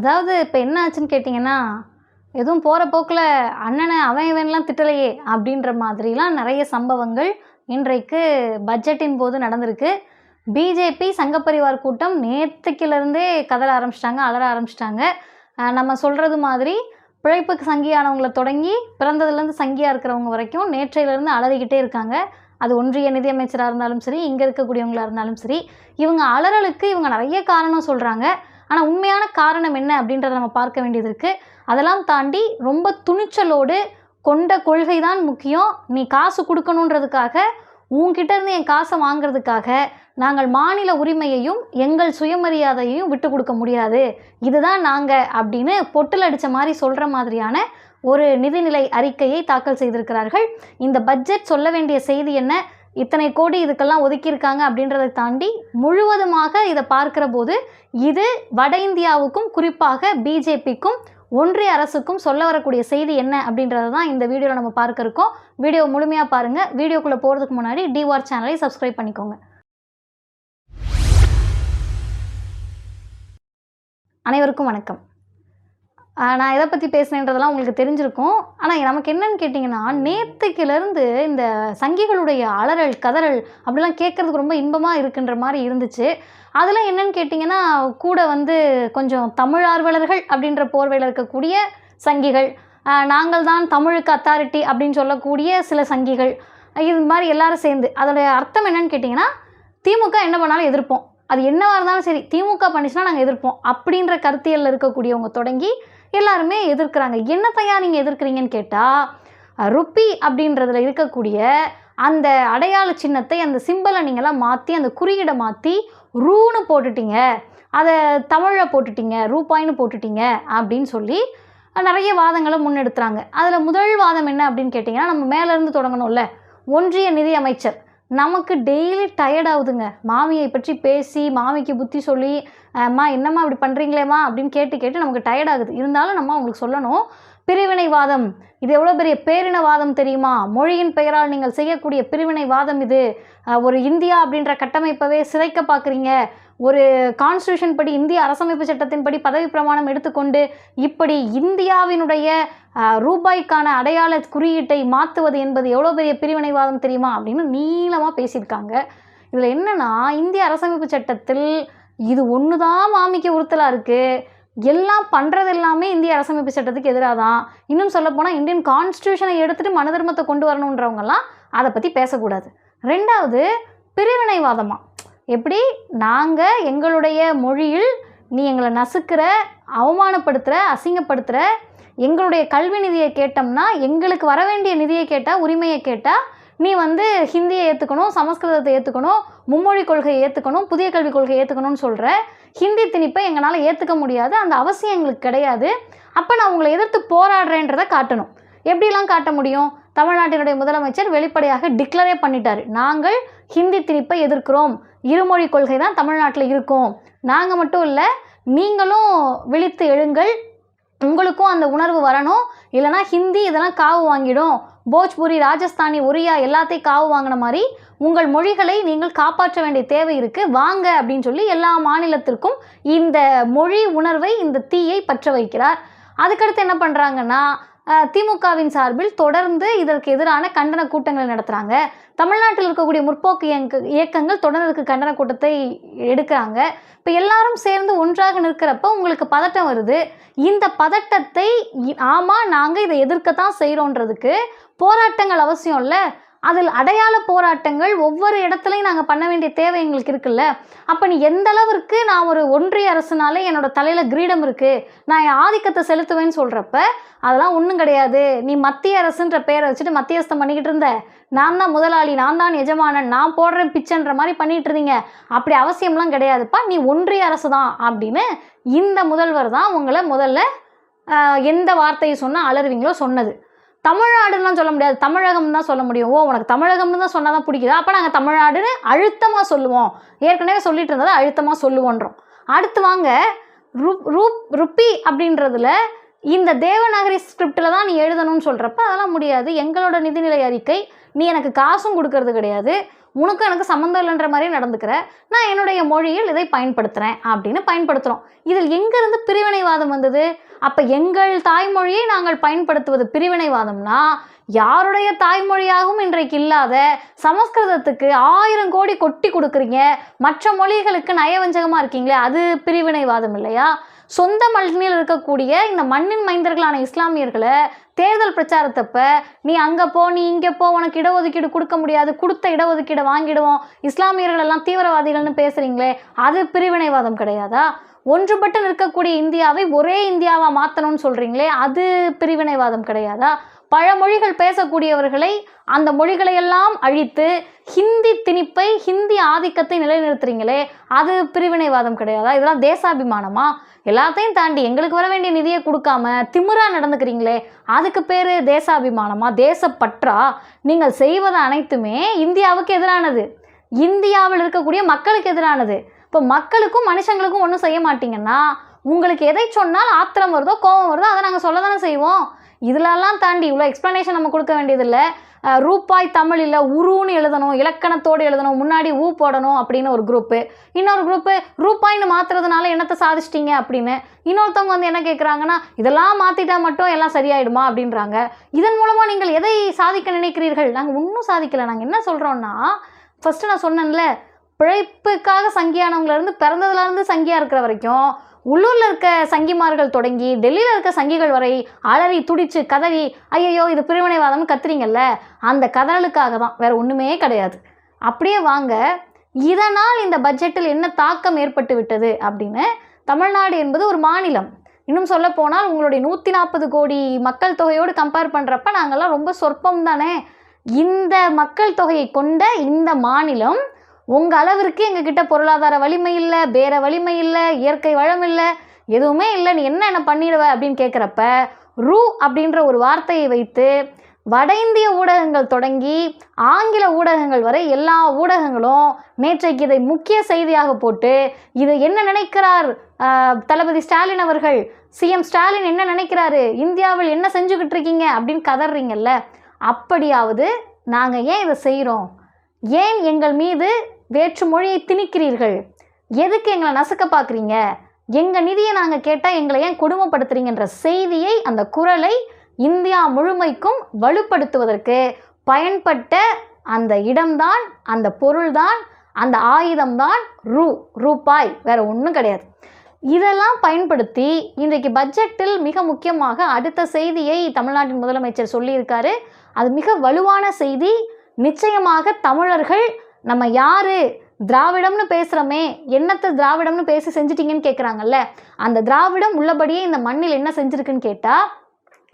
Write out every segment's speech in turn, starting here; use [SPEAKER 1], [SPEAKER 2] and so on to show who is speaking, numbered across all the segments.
[SPEAKER 1] அதாவது இப்போ என்ன ஆச்சுன்னு கேட்டிங்கன்னா எதுவும் போகிற போக்கில் அண்ணனை அவன் இவன்லாம் திட்டலையே அப்படின்ற மாதிரிலாம் நிறைய சம்பவங்கள் இன்றைக்கு பட்ஜெட்டின் போது நடந்திருக்கு. பிஜேபி சங்கப்பரிவார் கூட்டம் நேற்றுக்கிலேருந்தே கதற ஆரம்பிச்சிட்டாங்க அலற ஆரம்பிச்சிட்டாங்க. நம்ம சொல்கிறது மாதிரி பிழைப்புக்கு சங்கியானவங்களை தொடங்கி பிறந்ததுலேருந்து சங்கியாக இருக்கிறவங்க வரைக்கும் நேற்றையிலேருந்து அலறிக்கிட்டே இருக்காங்க. அது ஒன்றிய நிதியமைச்சராக இருந்தாலும் சரி இங்கே இருக்கக்கூடியவங்களாக இருந்தாலும் சரி இவங்க அலறலுக்கு இவங்க நிறைய காரணம் சொல்கிறாங்க ஆனால் உண்மையான காரணம் என்ன அப்படின்றத நம்ம பார்க்க வேண்டியது இருக்குது அதெல்லாம் தாண்டி ரொம்ப துணிச்சலோடு கொண்ட கொள்கை தான் முக்கியம். நீ காசு கொடுக்கணுன்றதுக்காக உன்கிட்ட இருந்து என் காசை வாங்குறதுக்காக நாங்கள் மாநில உரிமையையும் எங்கள் சுயமரியாதையையும் விட்டு கொடுக்க முடியாது. இதுதான் நாங்கள் அப்படின்னு பொட்டில் அடித்த மாதிரி சொல்கிற மாதிரியான ஒரு நிதிநிலை அறிக்கையை தாக்கல் செய்திருக்கிறார்கள். இந்த பட்ஜெட் சொல்ல வேண்டிய செய்தி என்ன? இத்தனை கோடி இதுக்கெல்லாம் ஒதுக்கியிருக்காங்க அப்படின்றத தாண்டி முழுவதுமாக இதை பார்க்குற போது இது வட இந்தியாவுக்கும் குறிப்பாக பிஜேபிக்கும் ஒன்றிய அரசுக்கும் சொல்ல வரக்கூடிய செய்தி என்ன அப்படின்றத தான் இந்த வீடியோவில் நம்ம பார்க்க இருக்கோம். வீடியோ முழுமையாக பாருங்கள் வீடியோக்குள்ளே போகிறதுக்கு முன்னாடி டிவார் சேனலை சப்ஸ்கிரைப் பண்ணிக்கோங்க. அனைவருக்கும் வணக்கம். நான் எதை பற்றி பேசுனேன்றதெல்லாம் உங்களுக்கு தெரிஞ்சிருக்கும். ஆனால் நமக்கு என்னன்னு கேட்டிங்கன்னா நேற்றுக்கிலேருந்து இந்த சங்கிகளுடைய அலறல் கதறல் அப்படிலாம் கேட்குறதுக்கு ரொம்ப இன்பமாக இருக்குன்ற மாதிரி இருந்துச்சு. அதில் என்னன்னு கேட்டிங்கன்னா கூட வந்து கொஞ்சம் தமிழ் ஆர்வலர்கள் அப்படின்ற போர்வையில் இருக்கக்கூடிய சங்கிகள் நாங்கள் தான் தமிழுக்கு அத்தாரிட்டி அப்படின்னு சொல்லக்கூடிய சில சங்கிகள் இது மாதிரி எல்லாரும் சேர்ந்து. அதோடைய அர்த்தம் என்னன்னு கேட்டிங்கன்னா திமுக என்ன பண்ணாலும் எதிர்ப்போம். அது என்னவாக இருந்தாலும் சரி திமுக பண்ணிச்சுன்னா நாங்கள் எதிர்ப்போம். அப்படின்ற கருத்தியலில் இருக்கக்கூடியவங்க தொடங்கி எல்லாருமே எதிர்க்கிறாங்க. என்னத்தையா நீங்கள் எதிர்க்கிறீங்கன்னு கேட்டால் ருப்பி அப்படின்றதுல இருக்கக்கூடிய அந்த அடையாள சின்னத்தை அந்த சிம்பலை நீங்களாம் மாற்றி அந்த குறியீடை மாற்றி ரூன்னு போட்டுட்டீங்க. அதை தமிழில் போட்டுட்டீங்க ரூபாய்னு போட்டுட்டீங்க அப்படின்னு சொல்லி நிறைய வாதங்களை முன்னெடுத்துறாங்க. அதில் முதல் வாதம் என்ன அப்படின்னு கேட்டிங்கன்னா நம்ம மேலேருந்து தொடங்கணும்ல. ஒன்றிய நிதி அமைச்சர். நமக்கு டெய்லி டயர்ட் ஆகுதுங்க. மாமியை பற்றி பேசி மாமிக்கு புத்தி சொல்லி அம்மா என்னம்மா இப்படி பண்ணுறீங்களேம்மா அப்படின்னு கேட்டு கேட்டு நமக்கு டயர்ட் ஆகுது. இருந்தாலும் நம்ம அவங்களுக்கு சொல்லணும் பிரிவினைவாதம். இது எவ்வளோ பெரிய பேரினவாதம் தெரியுமா? மொழியின் பெயரால் நீங்கள் செய்யக்கூடிய பிரிவினைவாதம் இது. ஒரு இந்தியா அப்படின்ற கட்டமைப்பவே சிதைக்க பார்க்குறீங்க. ஒரு கான்ஸ்டியூஷன் படி இந்திய அரசமைப்பு சட்டத்தின்படி பதவி பிரமாணம் எடுத்துக்கொண்டு இப்படி இந்தியாவினுடைய ரூபாய்க்கான அடையாள குறியீட்டை மாற்றுவது என்பது எவ்வளோ பெரிய பிரிவினைவாதம் தெரியுமா அப்படின்னு நீளமாக பேசியிருக்காங்க. இதில் என்னென்னா இந்திய அரசமைப்பு சட்டத்தில் இது ஒன்று தான் மாமிக்க உறுத்தலாக இருக்குது எல்லாம் பண்ணுறது எல்லாமே இந்திய அரசமைப்பு சட்டத்துக்கு எதிராக தான். இன்னும் சொல்லப்போனால் இந்தியன் கான்ஸ்டியூஷனை எடுத்துகிட்டு மன தர்மத்தை கொண்டு வரணுன்றவங்கெல்லாம் அதை பற்றி பேசக்கூடாது. ரெண்டாவது பிரிவினைவாதமாக எப்படி? நாங்கள் எங்களுடைய மொழியில் நீ எங்களை நசுக்கிற அவமானப்படுத்துகிற அசிங்கப்படுத்துகிற எங்களுடைய கல்வி நிதியை கேட்டோம்னா எங்களுக்கு வர வேண்டிய நிதியை கேட்டால் உரிமையை கேட்டால் நீ வந்து ஹிந்தியை ஏற்றுக்கணும் சமஸ்கிருதத்தை ஏற்றுக்கணும் மும்மொழி கொள்கையை ஏற்றுக்கணும் புதிய கல்விக் கொள்கையை ஏற்றுக்கணும்னு சொல்கிற ஹிந்தி திணிப்பை எங்களால் ஏற்றுக்க முடியாது அந்த அவசியம் எங்களுக்கு கிடையாது. அப்போ நான் உங்களை எதிர்த்து போராடுறேன்றதை காட்டணும். எப்படிலாம் காட்ட முடியும்? தமிழ்நாட்டினுடைய முதலமைச்சர் வெளிப்படையாக டிக்ளரே பண்ணிட்டார். நாங்கள் ஹிந்தி திணிப்பை எதிர்க்கிறோம். இருமொழி கொள்கை தான் தமிழ்நாட்டில் இருக்கும். நாங்கள் மட்டும் இல்லை நீங்களும் விழித்து எழுங்கள். உங்களுக்கும் அந்த உணர்வு வரணும். இல்லைனா ஹிந்தி இதெல்லாம் காவு வாங்கிடும். போஜ்புரி ராஜஸ்தானி ஒரியா எல்லாத்தையும் காவு வாங்கின மாதிரி உங்கள் மொழிகளை நீங்கள் காப்பாற்ற வேண்டிய தேவை இருக்குது வாங்க அப்படின்னு சொல்லி எல்லா மாநிலத்திற்கும் இந்த மொழி உணர்வை இந்த தீயை பற்ற வைக்கிறார். அதுக்கடுத்து என்ன பண்ணுறாங்கன்னா திமுகவின் சார்பில் தொடர்ந்து இதற்கு எதிரான கண்டன கூட்டங்களை நடத்துகிறாங்க தமிழ்நாட்டில் இருக்கக்கூடிய முற்போக்கு இயக்க இயக்கங்கள் தொடர்ந்து இதுக்கு கண்டன கூட்டத்தை எடுக்கிறாங்க. இப்போ எல்லாரும் சேர்ந்து ஒன்றாக நிற்கிறப்ப உங்களுக்கு பதட்டம் வருது. இந்த பதட்டத்தை ஆமாம் நாங்கள் இதை எதிர்க்கத்தான் செய்கிறோன்றதுக்கு போராட்டங்கள் அவசியம் இல்லை. அதில் அடையாள போராட்டங்கள் ஒவ்வொரு இடத்துலையும் நாங்கள் பண்ண வேண்டிய தேவை எங்களுக்கு இருக்குல்ல? அப்போ நீ எந்த அளவிற்கு நான் ஒரு ஒன்றிய அரசுனாலே என்னோட தலையில் கிரீடம் இருக்குது நான் என் ஆதிக்கத்தை செலுத்துவேன்னு சொல்கிறப்ப அதெல்லாம் ஒன்றும் கிடையாது. நீ மத்திய அரசுன்ற பேரை வச்சுட்டு மத்தியஸ்தம் பண்ணிக்கிட்டு இருந்த. நான் தான் முதலாளி நான் தான் எஜமானன் நான் போடுறேன் பிச்சைன்ற மாதிரி பண்ணிகிட்டு இருந்தீங்க. அப்படி அவசியம்லாம் கிடையாதுப்பா நீ ஒன்றிய அரசு தான் அப்படின்னு இந்த முதல்வர் தான் உங்களை முதல்ல எந்த வார்த்தையை சொன்னால் அலறுவீங்களோ சொன்னது. தமிழ்நாடுலாம் சொல்ல முடியாது. தமிழகம் தான் சொல்ல முடியும். ஓ உனக்கு தமிழகம்னு தான் சொன்னால் தான் பிடிக்குதா அப்போ நாங்கள் தமிழ்நாடுன்னு அழுத்தமாக சொல்லுவோம். ஏற்கனவே சொல்லிட்டு இருந்ததை அழுத்தமாக சொல்லுவோன்றோம். அடுத்து வாங்க ருப் ரூப் ருப்பி அப்படின்றதுல இந்த தேவநாகரி ஸ்கிரிப்டில் தான் நீ எழுதணும்னு சொல்கிறப்ப அதெல்லாம் முடியாது. எங்களோட நிதிநிலை அறிக்கை நீ எனக்கு காசும் கொடுக்கறது கிடையாது. உனக்கும் எனக்கு சம்மந்தம் இல்லைன்ற மாதிரியே நடந்துக்கிற. நான் என்னுடைய மொழியில் இதை பயன்படுத்துகிறேன் அப்படின்னு பயன்படுத்துகிறோம் இதில் எங்கேருந்து பிரிவினைவாதம் வந்தது? அப்போ எங்கள் தாய்மொழியை நாங்கள் பயன்படுத்துவது பிரிவினைவாதம்னா யாருடைய தாய்மொழியாகவும் இன்றைக்கு இல்லாத சமஸ்கிருதத்துக்கு ஆயிரம் கோடி கொட்டி கொடுக்குறீங்க. மற்ற மொழிகளுக்கு நயவஞ்சகமாக இருக்கீங்களே அது பிரிவினைவாதம் இல்லையா? சொந்த மண்ணில் இருக்கக்கூடிய இந்த மண்ணின் மைந்தர்களான இஸ்லாமியர்களை தேர்தல் பிரச்சாரத்தப்ப நீ அங்கே போ நீ இங்கே போ உனக்கு இடஒதுக்கீடு கொடுக்க முடியாது கொடுத்த இடஒதுக்கீடை வாங்கிடுவோம் இஸ்லாமியர்கள் எல்லாம் தீவிரவாதிகள்னு பேசுகிறீங்களே அது பிரிவினைவாதம் கிடையாதா? ஒன்றுபட்டு நிற்கக்கூடிய இந்தியாவை ஒரே இந்தியாவாக மாற்றணும்னு சொல்கிறீங்களே அது பிரிவினைவாதம் கிடையாதா? பல மொழிகள் பேசக்கூடியவர்களை அந்த மொழிகளை எல்லாம் அழித்து ஹிந்தி திணிப்பை ஹிந்தி ஆதிக்கத்தை நிலைநிறுத்துறீங்களே அது பிரிவினைவாதம் கிடையாதா? இதெல்லாம் தேசாபிமானமா? எல்லாத்தையும் தாண்டி எங்களுக்கு வர வேண்டிய நிதியை கொடுக்காம திமிரா நடந்துக்கிறீங்களே அதுக்கு பேர் தேசாபிமானமா? தேசப்பற்றா? நீங்கள் செய்வது அனைத்துமே இந்தியாவுக்கு எதிரானது. இந்தியாவில் இருக்கக்கூடிய மக்களுக்கு எதிரானது. இப்போ மக்களுக்கும் மனுஷங்களுக்கும் ஒன்றும் செய்ய மாட்டீங்கன்னா உங்களுக்கு எதை சொன்னால் ஆத்திரம் வருதோ கோபம் வருதோ அதை நாங்கள் சொல்ல தானே செய்வோம். இதிலெல்லாம் தாண்டி இவ்வளோ எக்ஸ்ப்ளனேஷன் நம்ம கொடுக்க வேண்டியதில்லை. ரூபாய் தமிழ் இல்லை உருன்னு எழுதணும் இலக்கணத்தோடு எழுதணும் முன்னாடி ஊ போடணும் அப்படின்னு ஒரு குரூப்பு இன்னொரு குரூப்பு ரூபாய்னு மாற்றுறதுனால என்னத்தை சாதிச்சிட்டிங்க அப்படின்னு. இன்னொருத்தவங்க வந்து என்ன கேட்குறாங்கன்னா இதெல்லாம் மாற்றிட்டா மட்டும் எல்லாம் சரியாயிடுமா? அப்படின்றாங்க. இதன் மூலமாக நீங்கள் எதை சாதிக்க நினைக்கிறீர்கள்? நாங்கள் இன்னும் சாதிக்கலை. நாங்கள் என்ன சொல்கிறோன்னா ஃபஸ்ட்டு நான் சொன்னேன்ல பிழைப்புக்காக சங்கியானவங்கலேருந்து பிறந்ததுலேருந்து சங்கியாக இருக்கிற வரைக்கும் உள்ளூரில் இருக்க சங்கிமார்கள் தொடங்கி டெல்லியில் இருக்க சங்கிகள் வரை அலறி துடிச்சு கதறி ஐயையோ இது பிரிவினைவாதம்னு கத்துறீங்கல்ல? அந்த கதறலுக்காக தான். வேறு ஒன்றுமே கிடையாது. அப்படியே வாங்க. இதனால் இந்த பட்ஜெட்டில் என்ன தாக்கம் ஏற்பட்டு விட்டது அப்படின்னு தமிழ்நாடு என்பது ஒரு மாநிலம். இன்னும் சொல்ல போனால் உங்களுடைய நூற்றி நாற்பது கோடி மக்கள் தொகையோடு கம்பேர் பண்ணுறப்ப நாங்கள்லாம் ரொம்ப சொற்பம் தானே? இந்த மக்கள் தொகையை கொண்ட இந்த மாநிலம் உங்கள் அளவிற்கு எங்ககிட்ட பொருளாதார வலிமை இல்லை பேர வலிமை இல்லை இயற்கை வளம் இல்லை எதுவுமே இல்லை நீ என்ன என்ன பண்ணிடுவ அப்படின்னு கேட்குறப்ப ரூ அப்படின்ற ஒரு வார்த்தையை வைத்து வட இந்திய ஊடகங்கள் தொடங்கி ஆங்கில ஊடகங்கள் வரை எல்லா ஊடகங்களும் நேற்றைக்கு இதை முக்கிய செய்தியாக போட்டு இதை என்ன நினைக்கிறார் தளபதி ஸ்டாலின் அவர்கள்? சிஎம் ஸ்டாலின் என்ன நினைக்கிறாரு? இந்தியாவில் என்ன செஞ்சுக்கிட்டு இருக்கீங்க? அப்படின்னு கதறீங்கல்ல. அப்படியாவது நாங்கள் ஏன் இதை செய்கிறோம் ஏன் எங்கள் மீது வேற்று மொழியை திணிக்கிறீர்கள். எதுக்கு எங்களை நசுக்க பார்க்குறீங்க? எங்கள் நிதியை நாங்கள் கேட்டால் எங்களை ஏன் கொடுமைப்படுத்துறீங்கன்ற செய்தியை அந்த குரலை இந்தியா முழுமைக்கும் வலுப்படுத்துவதற்கு பயன்பட்ட அந்த இடம்தான் அந்த பொருள்தான் அந்த ஆயுதம்தான் ரூ ரூபாய். வேற ஒன்றும் கிடையாது. இதெல்லாம் பயன்படுத்தி இன்றைக்கு பட்ஜெட்டில் மிக முக்கியமாக அடுத்த செய்தியை தமிழ்நாட்டின் முதலமைச்சர் சொல்லியிருக்காரு. அது மிக வலுவான செய்தி. நிச்சயமாக தமிழர்கள் நம்ம யார் திராவிடம்னு பேசுகிறோமே என்னத்தை திராவிடம்னு பேசி செஞ்சிட்டிங்கன்னு கேட்குறாங்கல்ல அந்த திராவிடம் உள்ளபடியே இந்த மண்ணில் என்ன செஞ்சுருக்குன்னு கேட்டால்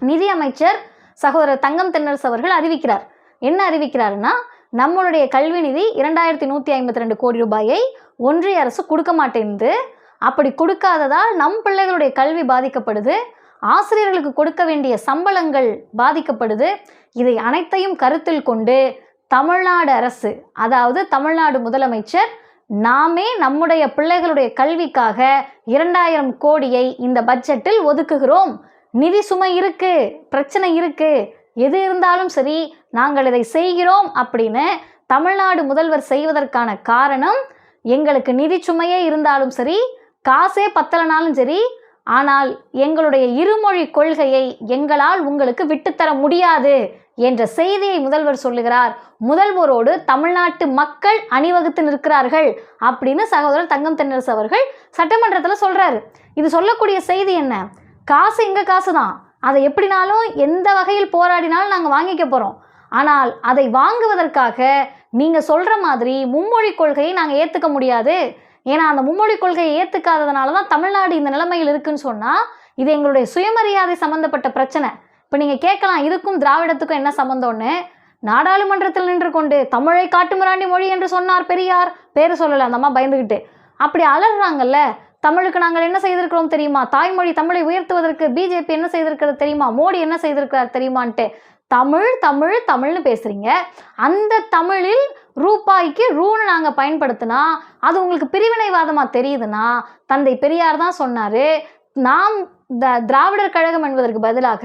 [SPEAKER 1] நிதியமைச்சர் சகோதரர் தங்கம் தென்னரசு அவர்கள் அறிவிக்கிறார். என்ன அறிவிக்கிறாருன்னா நம்மளுடைய கல்வி நிதி இரண்டாயிரத்தி நூற்றி ஐம்பத்தி ரெண்டு கோடி ரூபாயை ஒன்றிய அரசு கொடுக்க மாட்டேங்குது அப்படி கொடுக்காததால் நம் பிள்ளைகளுடைய கல்வி பாதிக்கப்படுது ஆசிரியர்களுக்கு கொடுக்க வேண்டிய சம்பளங்கள் பாதிக்கப்படுது. இதை அனைத்தையும் கருத்தில் கொண்டு தமிழ்நாடு அரசு அதாவது தமிழ்நாடு முதலமைச்சர் நாமே நம்முடைய பிள்ளைகளுடைய கல்விக்காக இரண்டாயிரம் கோடியை இந்த பட்ஜெட்டில் ஒதுக்குகிறோம். நிதி சுமை இருக்கு பிரச்சனை இருக்கு. எது இருந்தாலும் சரி நாங்கள் இதை செய்கிறோம் அப்படின்னு தமிழ்நாடு முதல்வர் செய்வதற்கான காரணம் எங்களுக்கு நிதி சுமையே இருந்தாலும் சரி காசே பத்தலைனாலும் சரி ஆனால் எங்களுடைய இருமொழி கொள்கையை எங்களால் உங்களுக்கு விட்டுத்தர முடியாது என்ற செய்தியை முதல்வர் சொல்லுகிறார். முதல்வரோடு தமிழ்நாட்டு மக்கள் அணிவகுத்து நிற்கிறார்கள் அப்படின்னு சகோதரர் தங்கம் தென்னரசு அவர்கள் சட்டமன்றத்தில் சொல்கிறார் இது சொல்லக்கூடிய செய்தி என்ன? காசு எங்கள் காசு தான் அதை எப்படினாலும் எந்த வகையில் போராடினாலும் நாங்கள் வாங்கிக்க போகிறோம் ஆனால் அதை வாங்குவதற்காக நீங்கள் சொல்கிற மாதிரி மும்மொழி கொள்கையை நாங்கள் ஏற்றுக்க முடியாது. ஏன்னா அந்த மும்மொழி கொள்கையை ஏற்றுக்காததுனால தான் தமிழ்நாடு இந்த நிலைமையில் இருக்குன்னு சொன்னால் இது எங்களுடைய சுயமரியாதை சம்மந்தப்பட்ட பிரச்சனை. இப்போ நீங்கள் கேட்கலாம் இதுக்கும் திராவிடத்துக்கும் என்ன சம்மந்தம்னு நாடாளுமன்றத்தில் நின்று கொண்டு தமிழை காட்டுமிராண்டி மொழி என்று சொன்னார் பெரியார். பேர் சொல்லலை அந்த அம்மா பயந்துக்கிட்டு அப்படி அலறாங்கல்ல தமிழுக்கு நாங்கள் என்ன செய்திருக்கிறோம் தெரியுமா? தாய்மொழி தமிழை உயர்த்துவதற்கு பிஜேபி என்ன செய்திருக்கிறது தெரியுமா? மோடி என்ன செய்திருக்கிறார் தெரியுமான்ட்டு. தமிழ் தமிழ் தமிழ்னு பேசுகிறீங்க அந்த தமிழில் ரூபாய்க்கு ரூன்னு நாங்கள் பயன்படுத்தினா அது உங்களுக்கு பிரிவினைவாதமாக தெரியுதுன்னா தந்தை பெரியார் தான் சொன்னார் நாம் த திராவிடர் கழகம் என்பதற்கு பதிலாக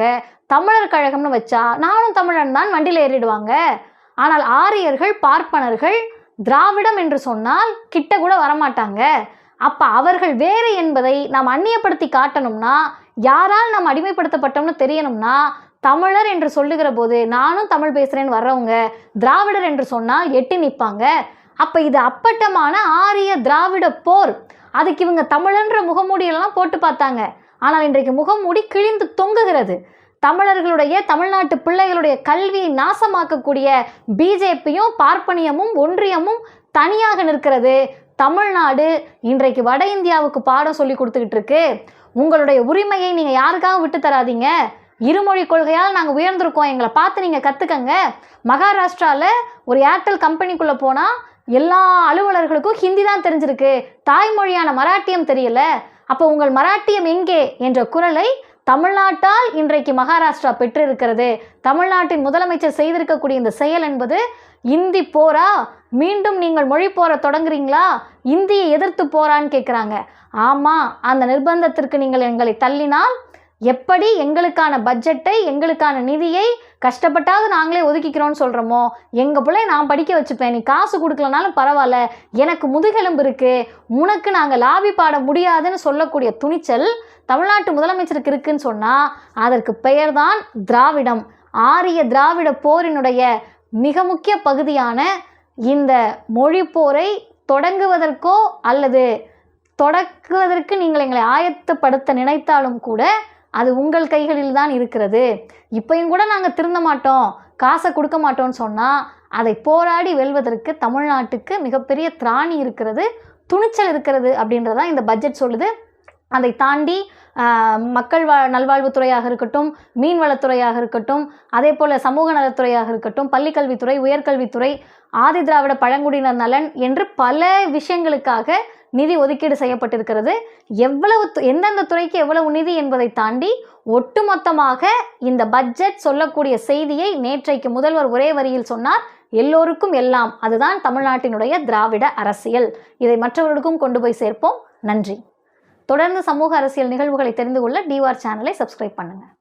[SPEAKER 1] தமிழர் கழகம்னு வச்சா நானும் தமிழன் தான் வண்டியில் ஏறிடுவாங்க. ஆனால் ஆரியர்கள் பார்ப்பனர்கள் திராவிடம் என்று சொன்னால் கிட்ட கூட வரமாட்டாங்க. அப்போ அவர்கள் வேறு என்பதை நாம் அந்நியப்படுத்தி காட்டணும்னா யாரால் நாம் அடிமைப்படுத்தப்பட்டோம்னு தெரியணும்னா தமிழர் என்று சொல்லுகிற போது நானும் தமிழ் பேசுகிறேன்னு வர்றவங்க திராவிடர் என்று சொன்னால் எட்டி நிற்பாங்க அப்போ இது அப்பட்டமான ஆரிய திராவிட போர். அதுக்கு இவங்க தமிழன்ற முகமூடியெல்லாம் போட்டு பார்த்தாங்க. ஆனால் இன்றைக்கு முகமூடி கிழிந்து தொங்குகிறது. தமிழர்களுடைய தமிழ்நாட்டு பிள்ளைகளுடைய கல்வியை நாசமாக்கக்கூடிய பிஜேபியும் பார்ப்பனியமும் ஒன்றியமும் தனியாக நிற்கிறது. தமிழ்நாடு இன்றைக்கு வட இந்தியாவுக்கு பாடம் சொல்லி கொடுத்துக்கிட்டு இருக்கு. உங்களுடைய உரிமையை நீங்கள் யாருக்காக விட்டு தராதீங்க? இருமொழி கொள்கையால் நாங்கள் உயர்ந்திருக்கோம். எங்களை பார்த்து நீங்கள் கற்றுக்கங்க மகாராஷ்டிராவில் ஒரு ஏர்டெல் கம்பெனிக்குள்ளே போனால் எல்லா அலுவலர்களுக்கும் ஹிந்தி தான் தெரிஞ்சிருக்கு. தாய்மொழியான மராட்டியம் தெரியல. அப்போ உங்கள் மராட்டியம் எங்கே என்ற குரலை தமிழ்நாட்டால் இன்றைக்கு மகாராஷ்டிரா பெற்றிருக்கிறது. தமிழ்நாட்டின் முதலமைச்சர் செய்திருக்கக்கூடிய இந்த செயல் என்பது இந்தி போரா? மீண்டும் நீங்கள் மொழி போற தொடங்குறீங்களா? இந்தியை எதிர்த்து போரான்னு கேட்குறாங்க ஆமாம் அந்த நிர்பந்தத்திற்கு நீங்கள் எங்களை தள்ளினால் எப்படி எங்களுக்கான பட்ஜெட்டை எங்களுக்கான நிதியை கஷ்டப்பட்டாவது நாங்களே ஒதுக்கிக்கிறோம்னு சொல்கிறோமோ எங்கள் பிள்ளைய நான் படிக்க வச்சுப்பேன். நீ காசு கொடுக்கலனாலும் பரவாயில்ல. எனக்கு முதுகெலும்பு இருக்குது உனக்கு நாங்கள் லாபி பாட முடியாதுன்னு சொல்லக்கூடிய துணிச்சல் தமிழ்நாட்டு முதலமைச்சருக்கு இருக்குன்னு சொன்னால் அதற்கு பெயர்தான் திராவிடம். ஆரிய திராவிட போரினுடைய மிக முக்கிய பகுதியான இந்த மொழி போரை தொடங்குவதற்கோ அல்லது தொடக்குவதற்கு நீங்கள் எங்களை ஆயத்தப்படுத்த நினைத்தாலும் கூட அது உங்கள் கைகளில் தான் இருக்கிறது. இப்பையும் கூட நாங்கள் திருந்த மாட்டோம். காசை கொடுக்க மாட்டோம்னு சொன்னால் அதை போராடி வெல்வதற்கு தமிழ்நாட்டுக்கு மிகப்பெரிய திராணி இருக்கிறது துணிச்சல் இருக்கிறது அப்படின்றதான் இந்த பட்ஜெட் சொல்லுது. அதை தாண்டி மக்கள் வா நல்வாழ்வுத்துறையாக இருக்கட்டும் மீன்வளத்துறையாக இருக்கட்டும் அதே போல் சமூக நலத்துறையாக இருக்கட்டும் பள்ளிக்கல்வித்துறை உயர்கல்வித்துறை ஆதி திராவிட பழங்குடியினர் நலன் என்று பல விஷயங்களுக்காக நிதி ஒதுக்கீடு செய்யப்பட்டிருக்கிறது. எவ்வளவு து- எந்தெந்த துறைக்கு எவ்வளவு நிதி என்பதை தாண்டி ஒட்டுமொத்தமாக இந்த பட்ஜெட் சொல்லக்கூடிய செய்தியை நேற்றைக்கு முதல்வர் ஒரே வரியில் சொன்னார். எல்லோருக்கும் எல்லாம் அதுதான் தமிழ்நாட்டினுடைய திராவிட அரசியல். இதை மற்றவர்களுக்கும் கொண்டு போய் சேர்ப்போம். நன்றி. தொடர்ந்து சமூக அரசியல் நிகழ்வுகளை தெரிந்து கொள்ள டிவார் சேனலை சப்ஸ்கிரைப் பண்ணுங்கள்